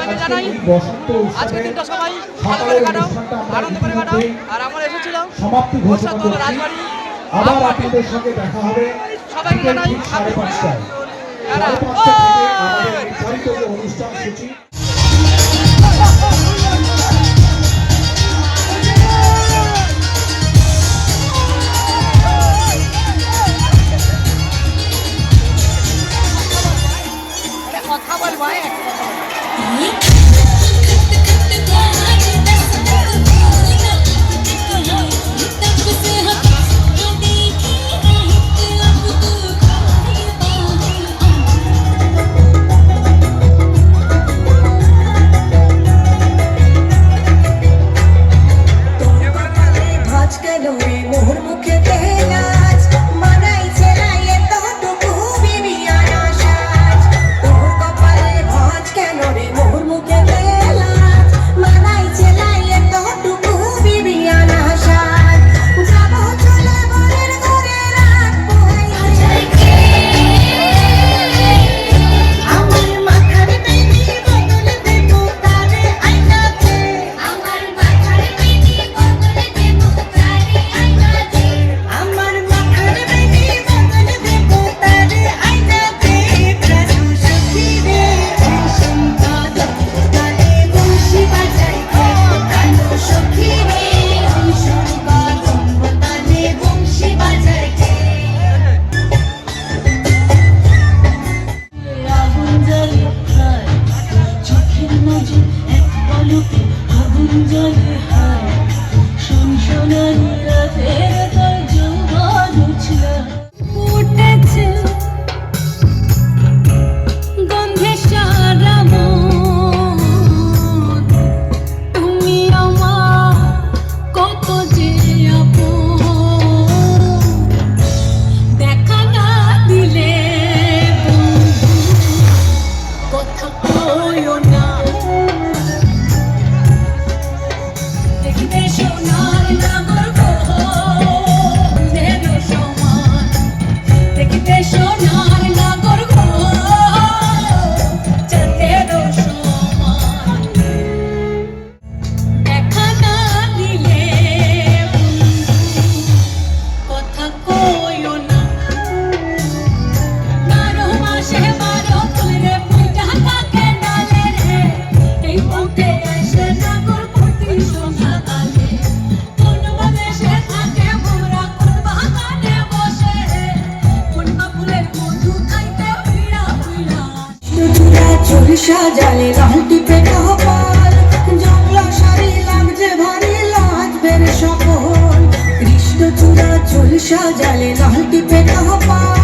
সবাইকে জানাই আজকের দিনটা সবাই ভালো করে কাটাও আনন্দ করে কাটাও আর আমরা এসেছিলাম রাজবাড়ি আবার সবাইকে জানাই সাড়ে পাঁচটায়। অনুষ্ঠান সূচি সাজালে লাল টিপে কপাল। জংলা শাড়ি লাগছে, ভারী লাজবের সকল। কৃষ্ণচূড়া চুল সাজালে লাল টিপে কপাল।